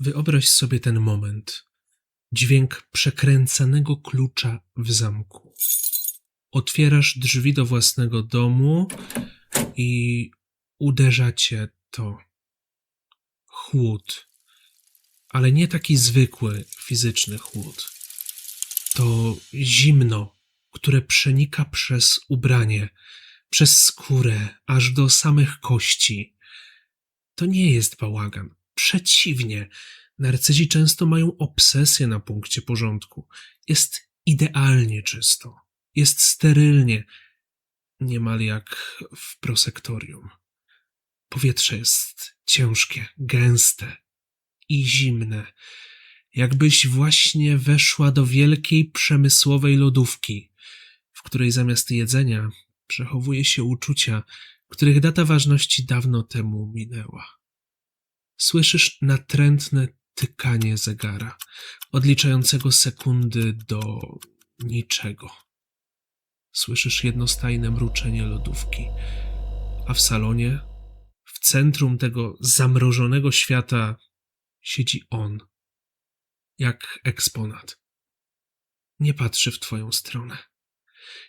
Wyobraź sobie ten moment. Dźwięk przekręcanego klucza w zamku. Otwierasz drzwi do własnego domu i uderza cię to. Chłód. Ale nie taki zwykły, fizyczny chłód. To zimno, które przenika przez ubranie, przez skórę, aż do samych kości. To nie jest bałagan. Przeciwnie, narcyzi często mają obsesję na punkcie porządku. Jest idealnie czysto. Jest sterylnie, niemal jak w prosektorium. Powietrze jest ciężkie, gęste i zimne, jakbyś właśnie weszła do wielkiej przemysłowej lodówki, w której zamiast jedzenia przechowuje się uczucia, których data ważności dawno temu minęła. Słyszysz natrętne tykanie zegara, odliczającego sekundy do niczego. Słyszysz jednostajne mruczenie lodówki, a w salonie, w centrum tego zamrożonego świata, siedzi on, jak eksponat. Nie patrzy w twoją stronę.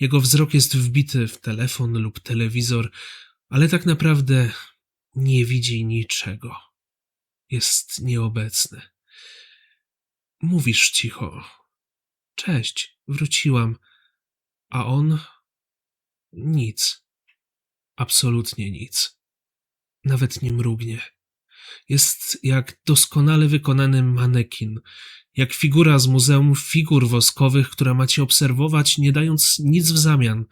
Jego wzrok jest wbity w telefon lub telewizor, ale tak naprawdę nie widzi niczego. Jest nieobecny. Mówisz cicho. Cześć, wróciłam. A on nic. Absolutnie nic. Nawet nie mrugnie. Jest jak doskonale wykonany manekin, jak figura z Muzeum Figur Woskowych, która ma cię obserwować, nie dając nic w zamian,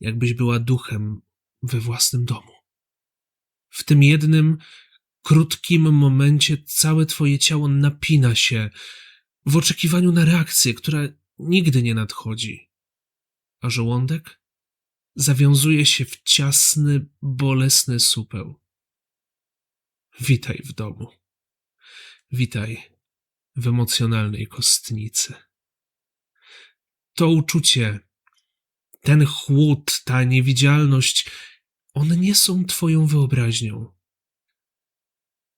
jakbyś była duchem we własnym domu. W tym jednym, krótkim momencie całe twoje ciało napina się w oczekiwaniu na reakcję, która nigdy nie nadchodzi. A żołądek zawiązuje się w ciasny, bolesny supeł. Witaj w domu. Witaj w emocjonalnej kostnicy. To uczucie, ten chłód, ta niewidzialność, one nie są twoją wyobraźnią.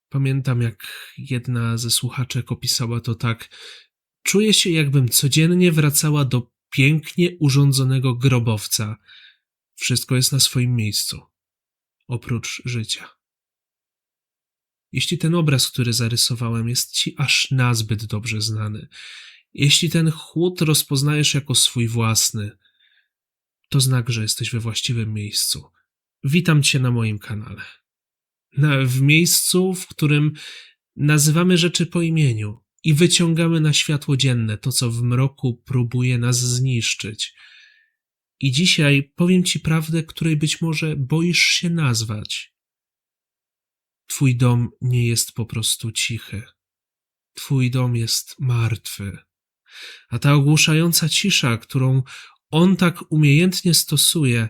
Pamiętam, jak jedna ze słuchaczek opisała to tak. Czuję się, jakbym codziennie wracała do pięknie urządzonego grobowca. Wszystko jest na swoim miejscu, oprócz życia. Jeśli ten obraz, który zarysowałem, jest ci aż nazbyt dobrze znany, jeśli ten chłód rozpoznajesz jako swój własny, to znak, że jesteś we właściwym miejscu. Witam cię na moim kanale. Na, w miejscu, w którym nazywamy rzeczy po imieniu i wyciągamy na światło dzienne to, co w mroku próbuje nas zniszczyć. I dzisiaj powiem ci prawdę, której być może boisz się nazwać. Twój dom nie jest po prostu cichy. Twój dom jest martwy. A ta ogłuszająca cisza, którą on tak umiejętnie stosuje,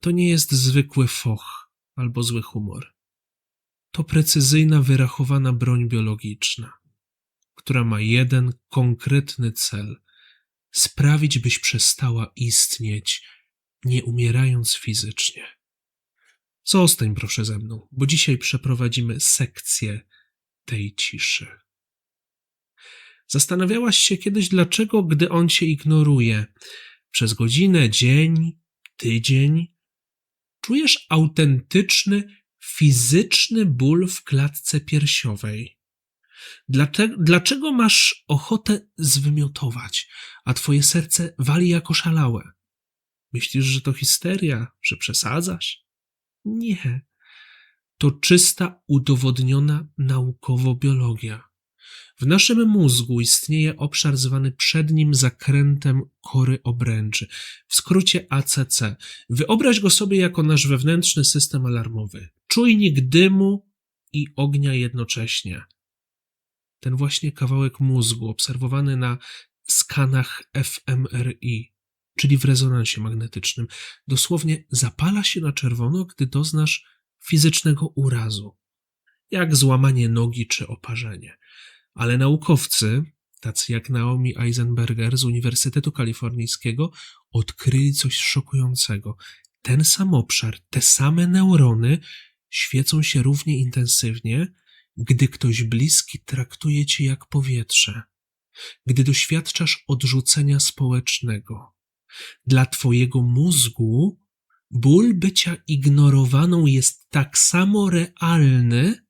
to nie jest zwykły foch albo zły humor. To precyzyjna, wyrachowana broń biologiczna, która ma jeden konkretny cel sprawić, byś przestała istnieć, nie umierając fizycznie. Zostań proszę ze mną, bo dzisiaj przeprowadzimy sekcję tej ciszy. Zastanawiałaś się kiedyś, dlaczego, gdy on cię ignoruje, przez godzinę, dzień, tydzień, czujesz autentyczny, fizyczny ból w klatce piersiowej. Dlaczego, masz ochotę zwymiotować, a twoje serce wali jako szalałe? Myślisz, że to histeria, że przesadzasz? Nie. To czysta, udowodniona naukowo biologia. W naszym mózgu istnieje obszar zwany przednim zakrętem kory obręczy, w skrócie ACC. Wyobraź go sobie jako nasz wewnętrzny system alarmowy. Czujnik dymu i ognia jednocześnie. Ten właśnie kawałek mózgu obserwowany na skanach fMRI czyli w rezonansie magnetycznym, dosłownie zapala się na czerwono, gdy doznasz fizycznego urazu, jak złamanie nogi czy oparzenie. Ale naukowcy, tacy jak Naomi Eisenberger z Uniwersytetu Kalifornijskiego, odkryli coś szokującego. Ten sam obszar, te same neurony świecą się równie intensywnie, gdy ktoś bliski traktuje cię jak powietrze, gdy doświadczasz odrzucenia społecznego. Dla twojego mózgu ból bycia ignorowaną jest tak samo realny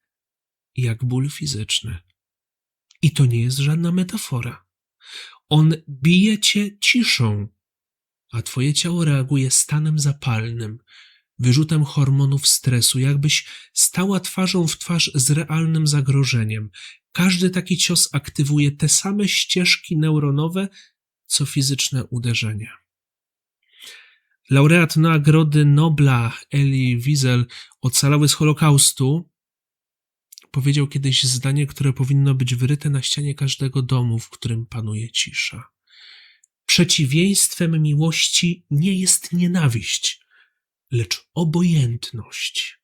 jak ból fizyczny. I to nie jest żadna metafora. On bije cię ciszą, a twoje ciało reaguje stanem zapalnym, wyrzutem hormonów stresu, jakbyś stała twarzą w twarz z realnym zagrożeniem. Każdy taki cios aktywuje te same ścieżki neuronowe, co fizyczne uderzenie. Laureat Nagrody Nobla Elie Wiesel, ocalały z Holokaustu, powiedział kiedyś zdanie, które powinno być wyryte na ścianie każdego domu, w którym panuje cisza. Przeciwieństwem miłości nie jest nienawiść, lecz obojętność.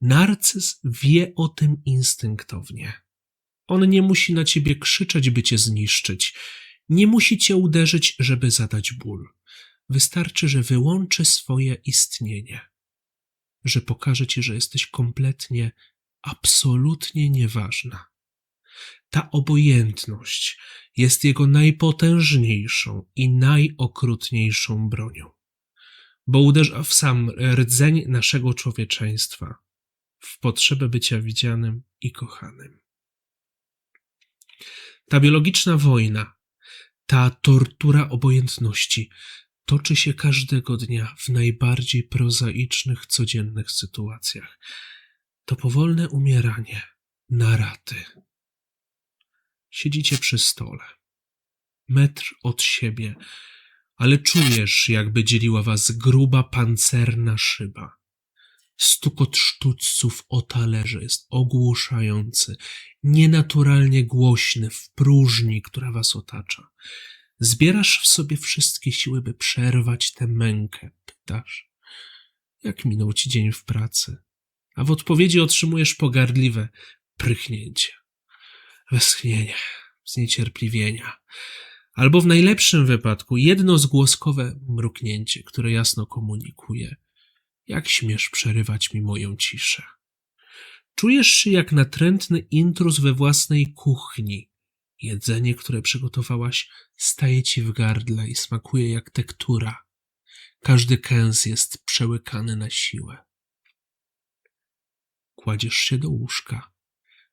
Narcyz wie o tym instynktownie. On nie musi na ciebie krzyczeć, by cię zniszczyć. Nie musi cię uderzyć, żeby zadać ból. Wystarczy, że wyłączy swoje istnienie, że pokaże ci, że jesteś kompletnie, absolutnie nieważna. Ta obojętność jest jego najpotężniejszą i najokrutniejszą bronią, bo uderza w sam rdzeń naszego człowieczeństwa, w potrzebę bycia widzianym i kochanym. Ta biologiczna wojna, ta tortura obojętności toczy się każdego dnia w najbardziej prozaicznych, codziennych sytuacjach. To powolne umieranie na raty. Siedzicie przy stole, metr od siebie, ale czujesz, jakby dzieliła was gruba pancerna szyba. Stukot sztućców o talerze jest ogłuszający, nienaturalnie głośny w próżni, która was otacza. Zbierasz w sobie wszystkie siły, by przerwać tę mękę. Pytasz, jak minął ci dzień w pracy? A w odpowiedzi otrzymujesz pogardliwe prychnięcie, westchnienie, zniecierpliwienia, albo w najlepszym wypadku jednozgłoskowe mruknięcie, które jasno komunikuje: Jak śmiesz przerywać mi moją ciszę? Czujesz się jak natrętny intruz we własnej kuchni, Jedzenie, które przygotowałaś, staje ci w gardle i smakuje jak tektura. Każdy kęs jest przełykany na siłę. Kładziesz się do łóżka,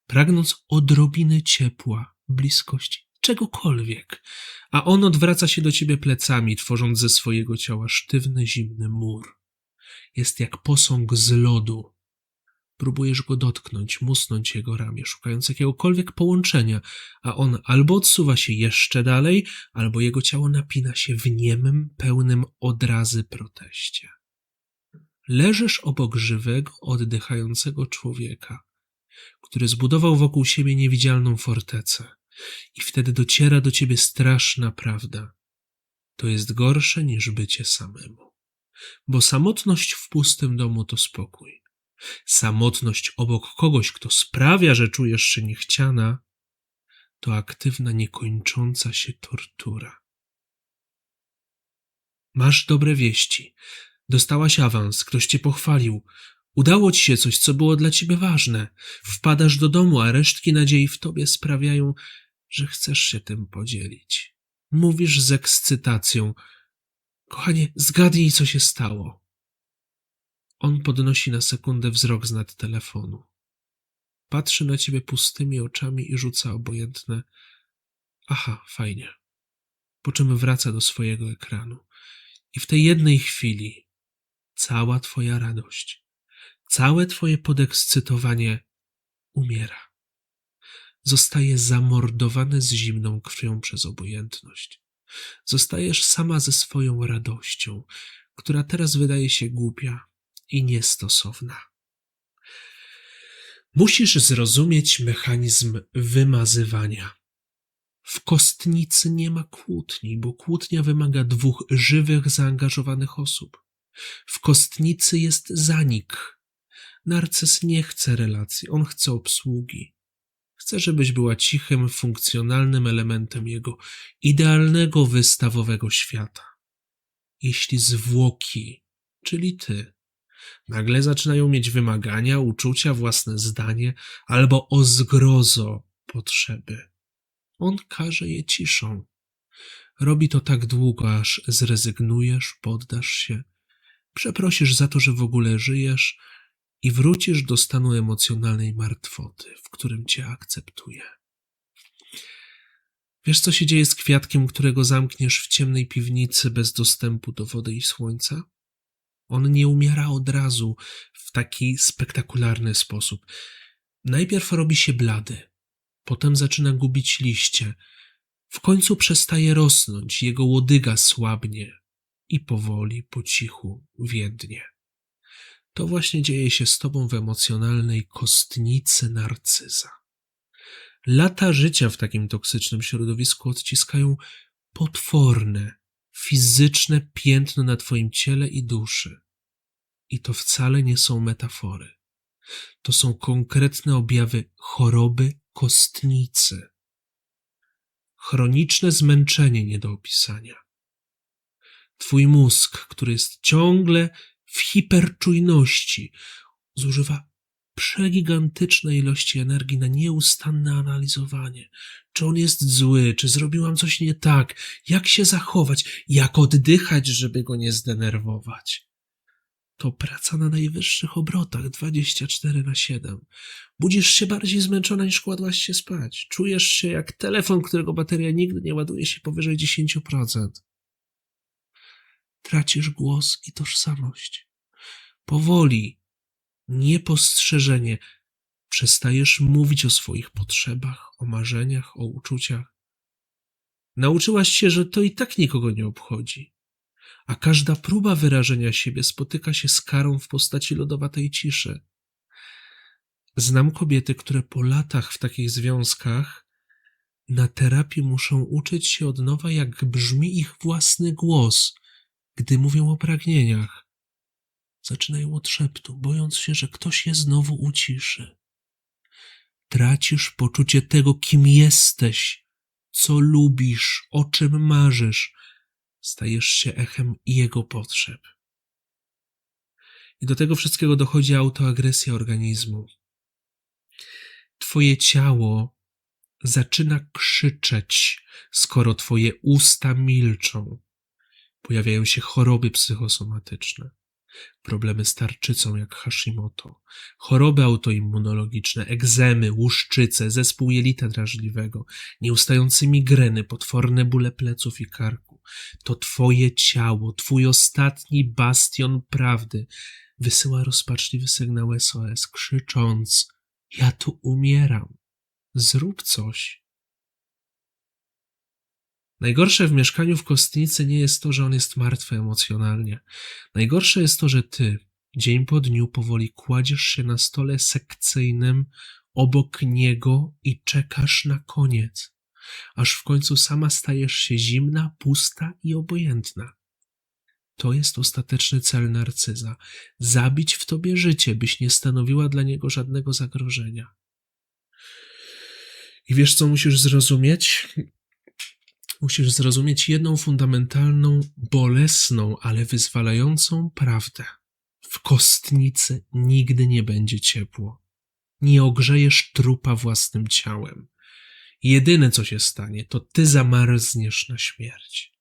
pragnąc odrobiny ciepła, bliskości, czegokolwiek, a on odwraca się do ciebie plecami, tworząc ze swojego ciała sztywny, zimny mur. Jest jak posąg z lodu, Próbujesz go dotknąć, musnąć jego ramię, szukając jakiegokolwiek połączenia, a on albo odsuwa się jeszcze dalej, albo jego ciało napina się w niemym, pełnym odrazy proteście. Leżysz obok żywego, oddychającego człowieka, który zbudował wokół siebie niewidzialną fortecę. I wtedy dociera do ciebie straszna prawda. To jest gorsze niż bycie samemu. Bo samotność w pustym domu to spokój Samotność obok kogoś, kto sprawia, że czujesz się niechciana, to aktywna, niekończąca się tortura. Masz dobre wieści. Dostałaś awans, ktoś cię pochwalił. Udało ci się coś, co było dla ciebie ważne. Wpadasz do domu, a resztki nadziei w tobie sprawiają, że chcesz się tym podzielić. Mówisz z ekscytacją. Kochanie, zgadnij, co się stało. On podnosi na sekundę wzrok z nad telefonu. Patrzy na ciebie pustymi oczami i rzuca obojętne. Aha, fajnie. Po czym wraca do swojego ekranu. I w tej jednej chwili cała twoja radość, całe twoje podekscytowanie umiera. Zostaje zamordowane z zimną krwią przez obojętność. Zostajesz sama ze swoją radością, która teraz wydaje się głupia, i niestosowna. Musisz zrozumieć mechanizm wymazywania. W kostnicy nie ma kłótni, bo kłótnia wymaga dwóch żywych, zaangażowanych osób. W kostnicy jest zanik. Narcyz nie chce relacji, on chce obsługi. Chce, żebyś była cichym, funkcjonalnym elementem jego idealnego wystawowego świata. Jeśli zwłoki, czyli ty, Nagle zaczynają mieć wymagania, uczucia, własne zdanie albo o zgrozo potrzeby. On każe je ciszą. Robi to tak długo, aż zrezygnujesz, poddasz się, przeprosisz za to, że w ogóle żyjesz i wrócisz do stanu emocjonalnej martwoty, w którym cię akceptuje. Wiesz, co się dzieje z kwiatkiem, którego zamkniesz w ciemnej piwnicy bez dostępu do wody i słońca? On nie umiera od razu w taki spektakularny sposób. Najpierw robi się blady, potem zaczyna gubić liście, w końcu przestaje rosnąć, jego łodyga słabnie i powoli, po cichu więdnie. To właśnie dzieje się z tobą w emocjonalnej kostnicy narcyza. Lata życia w takim toksycznym środowisku odciskają potworne, fizyczne piętno na twoim ciele i duszy. I to wcale nie są metafory. To są konkretne objawy choroby kostnicy. Chroniczne zmęczenie nie do opisania. Twój mózg, który jest ciągle w hiperczujności, zużywa przegigantyczne ilości energii na nieustanne analizowanie. Czy on jest zły, czy zrobiłam coś nie tak, jak się zachować, jak oddychać, żeby go nie zdenerwować. To praca na najwyższych obrotach 24 na 7. Budzisz się bardziej zmęczona niż kładłaś się spać. Czujesz się jak telefon, którego bateria nigdy nie ładuje się powyżej 10%. Tracisz głos i tożsamość. Powoli, niepostrzeżenie, przestajesz mówić o swoich potrzebach, o marzeniach, o uczuciach. Nauczyłaś się, że to i tak nikogo nie obchodzi, a każda próba wyrażenia siebie spotyka się z karą w postaci lodowatej ciszy. Znam kobiety, które po latach w takich związkach na terapii muszą uczyć się od nowa, jak brzmi ich własny głos, gdy mówią o pragnieniach. Zaczynają od szeptu, bojąc się, że ktoś je znowu uciszy. Tracisz poczucie tego, kim jesteś, co lubisz, o czym marzysz. Stajesz się echem jego potrzeb. I do tego wszystkiego dochodzi autoagresja organizmu. Twoje ciało zaczyna krzyczeć, skoro twoje usta milczą. Pojawiają się choroby psychosomatyczne problemy z tarczycą jak Hashimoto, choroby autoimmunologiczne, egzemy, łuszczyce, zespół jelita drażliwego, nieustające migreny, potworne bóle pleców i karku. To twoje ciało, twój ostatni bastion prawdy wysyła rozpaczliwy sygnał SOS, krzycząc: Ja tu umieram. Zrób coś. Najgorsze w mieszkaniu w kostnicy nie jest to, że on jest martwy emocjonalnie. Najgorsze jest to, że ty dzień po dniu powoli kładziesz się na stole sekcyjnym obok niego i czekasz na koniec, aż w końcu sama stajesz się zimna, pusta i obojętna. To jest ostateczny cel narcyza zabić w tobie życie, byś nie stanowiła dla niego żadnego zagrożenia. I wiesz, co musisz zrozumieć? Musisz zrozumieć jedną fundamentalną, bolesną, ale wyzwalającą prawdę. W kostnicy nigdy nie będzie ciepło. Nie ogrzejesz trupa własnym ciałem. Jedyne, co się stanie, to ty zamarzniesz na śmierć.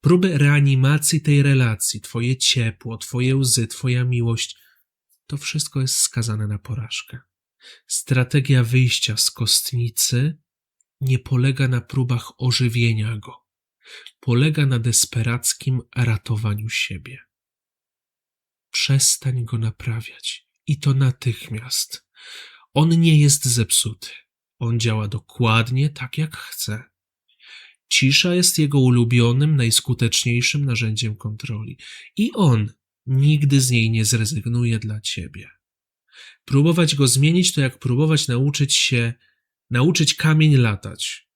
Próby reanimacji tej relacji, twoje ciepło, twoje łzy, twoja miłość, to wszystko jest skazane na porażkę. Strategia wyjścia z kostnicy nie polega na próbach ożywienia go, polega na desperackim ratowaniu siebie. Przestań go naprawiać i to natychmiast. On nie jest zepsuty. On działa dokładnie tak, jak chce. Cisza jest jego ulubionym, najskuteczniejszym narzędziem kontroli i on nigdy z niej nie zrezygnuje dla ciebie. Próbować go zmienić to jak próbować nauczyć się nauczyć kamień latać.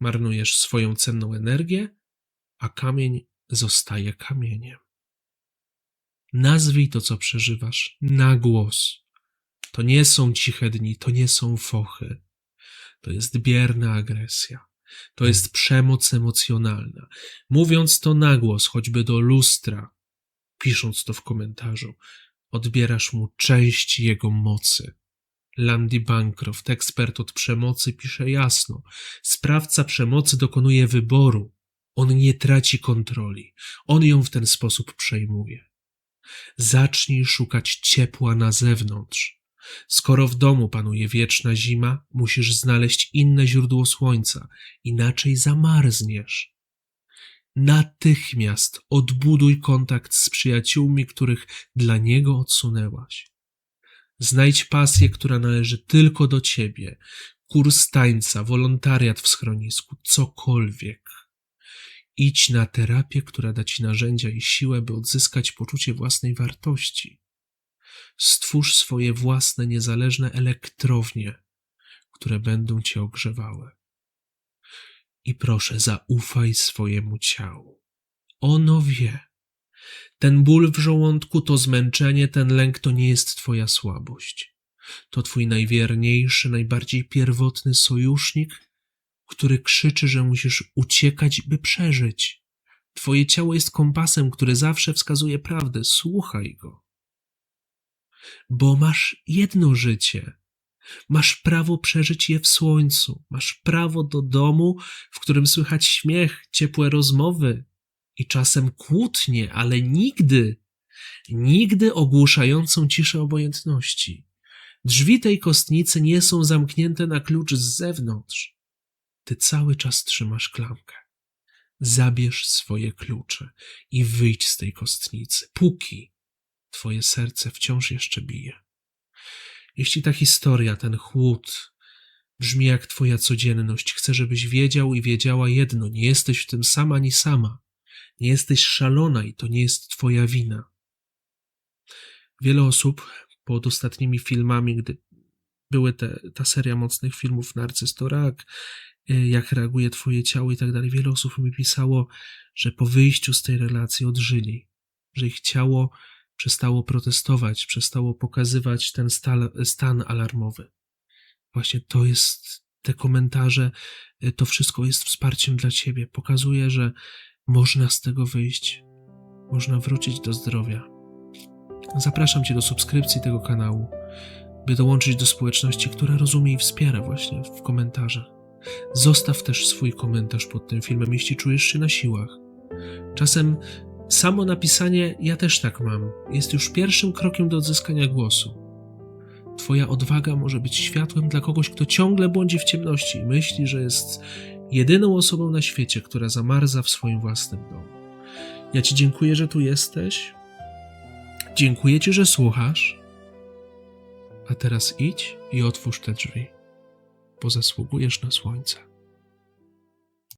Marnujesz swoją cenną energię, a kamień zostaje kamieniem. Nazwij to, co przeżywasz, na głos. To nie są ciche dni, to nie są fochy. To jest bierna agresja. To jest przemoc emocjonalna. Mówiąc to na głos, choćby do lustra, pisząc to w komentarzu, odbierasz mu część jego mocy. Landy Bancroft, ekspert od przemocy, pisze jasno: sprawca przemocy dokonuje wyboru. On nie traci kontroli. On ją w ten sposób przejmuje. Zacznij szukać ciepła na zewnątrz. Skoro w domu panuje wieczna zima, musisz znaleźć inne źródło słońca, inaczej zamarzniesz. Natychmiast odbuduj kontakt z przyjaciółmi, których dla niego odsunęłaś. Znajdź pasję, która należy tylko do ciebie. Kurs tańca, wolontariat w schronisku, cokolwiek. Idź na terapię, która da ci narzędzia i siłę, by odzyskać poczucie własnej wartości. Stwórz swoje własne niezależne elektrownie, które będą cię ogrzewały. I proszę, zaufaj swojemu ciału. Ono wie. Ten ból w żołądku, to zmęczenie, ten lęk to nie jest twoja słabość. To twój najwierniejszy, najbardziej pierwotny sojusznik, który krzyczy, że musisz uciekać, by przeżyć. Twoje ciało jest kompasem, który zawsze wskazuje prawdę. Słuchaj go. Bo masz jedno życie. Masz prawo przeżyć je w słońcu. Masz prawo do domu, w którym słychać śmiech, ciepłe rozmowy i czasem kłótnie, ale nigdy, nigdy ogłuszającą ciszę obojętności. Drzwi tej kostnicy nie są zamknięte na klucz z zewnątrz. Ty cały czas trzymasz klamkę. Zabierz swoje klucze i wyjdź z tej kostnicy, póki twoje serce wciąż jeszcze bije. Jeśli ta historia, ten chłód brzmi jak twoja codzienność, chcę, żebyś wiedział i wiedziała jedno: nie jesteś w tym sama ani sama. Nie jesteś szalona i to nie jest twoja wina. Wiele osób pod ostatnimi filmami, gdy były te, ta seria mocnych filmów Narcystorak, jak reaguje twoje ciało i tak dalej, wiele osób mi pisało, że po wyjściu z tej relacji odżyli, że ich ciało przestało protestować, przestało pokazywać ten stan, stan alarmowy. Właśnie to jest, te komentarze, to wszystko jest wsparciem dla ciebie. Pokazuje, że można z tego wyjść, można wrócić do zdrowia. Zapraszam cię do subskrypcji tego kanału, by dołączyć do społeczności, która rozumie i wspiera właśnie w komentarzach. Zostaw też swój komentarz pod tym filmem, jeśli czujesz się na siłach. Czasem Samo napisanie ja też tak mam jest już pierwszym krokiem do odzyskania głosu. Twoja odwaga może być światłem dla kogoś, kto ciągle błądzi w ciemności i myśli, że jest jedyną osobą na świecie, która zamarza w swoim własnym domu. Ja Ci dziękuję, że tu jesteś. Dziękuję Ci, że słuchasz. A teraz idź i otwórz te drzwi, bo zasługujesz na słońce.